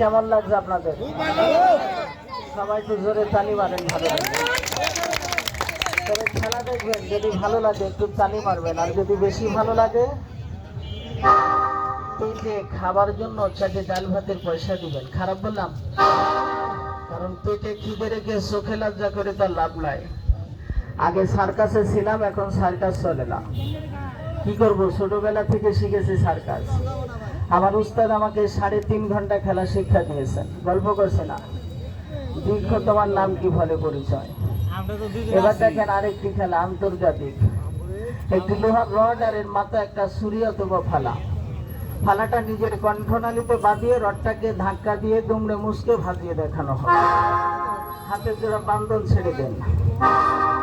কেমন লাগছে আপনাদের? সবাই একটু জোরে তালি মারেন ভালো তবে খেলা দেখবেন, যদি ভালো লাগে একটু তালি মারবেন, আর যদি বেশি ভালো লাগে খাবার জন্য চারটে ডাল ভাতের পয়সা দিবেন, খারাপ বললাম? কারণ পেটে খিদে রেখে চোখে লজ্জা করে তার লাভ নাই। আগে সার্কাসে ছিলাম, এখন সার্কাস চলে না। কি করব? ছোটবেলা থেকে শিখেছি সার্কাস। আমার উস্তাদ আমাকে সাড়ে তিন ঘণ্টা খেলা শিক্ষা দিয়েছেন। গল্প করছে না। দীর্ঘ তোমার নাম কি ফলে পরিচয়? এবার দেখেন আরেকটি খেলা আন্তর্জাতিক। একটি লোহার রড আর এর মাথা একটা সুরি অথবা ফালা। ফালাটা নিজের কণ্ঠনালীতে বাঁধিয়ে রডটাকে ধাক্কা দিয়ে দুমড়ে মুসকে ভাজিয়ে দেখানো হয়। হাতের জোড়া বান্ধন ছেড়ে দেন।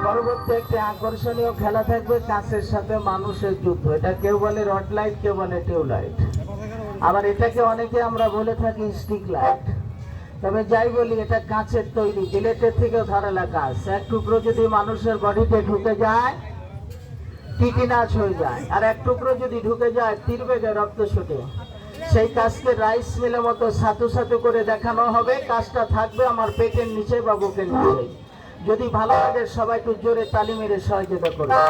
পরবর্তী একটি আকর্ষণীয় খেলা থাকবে কাঁচের সাথে মানুষের যুদ্ধ। এটা কেউ বলে রড লাইট কেউ বলে টিউবলাইট। আবার এটাকে অনেকে আমরা বলে থাকি স্টিক লাইট তবে যাই বলি, এটা কাঁচের তৈরি বিলেটের থেকেও ধারালা কাঁচ এক টুকরো যদি মানুষের বডিতে ঢুকে যায় টিটিনাচ হয়ে যায়। আর এক টুকরো যদি ঢুকে যায় তীর বেগে রক্ত ছুটে। সেই কাজকে রাইস মিলের মতো সাতু সাতু করে দেখানো হবে। কাজটা থাকবে আমার পেটের নিচে বা বুকের নিচে। যদি ভালো লাগে, সবাই একটু জোরে তালি মেরে সহযোগিতা করবে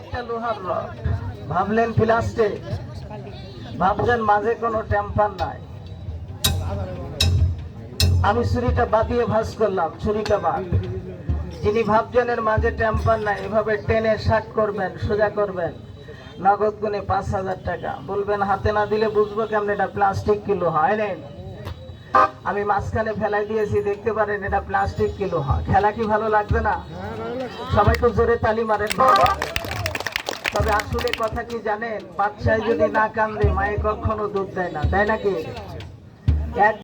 একটা লোহার রড। ভাবলেন প্লাস্টিক। ভাবছেন মাঝে কোনো টেম্পার নাই। আমি ছুরিটা বাদিয়ে ভাস করলাম, ছুরিটা বাদ যিনি ভাবজনের মাঝে টেম্পার নাই, এভাবে টেনে শাক করবেন, সোজা করবেন। নগদ গুণে পাঁচ হাজার টাকা। বলবেন, হাতে না দিলে বুঝব কেমন এটা প্লাস্টিক কিলো হয় নেন। আমি মাঝখানে ফেলাই দিয়েছি, দেখতে পারেন এটা প্লাস্টিক কিলো হয় খেলা কি ভালো লাগবে না? সবাই তো জোরে তালি মারেন। তবে আসলে কথা কি জানেন? বাচ্চায় যদি না কান্দে মায়ে কখনো দুধ দেয় না, তাই নাকি? এক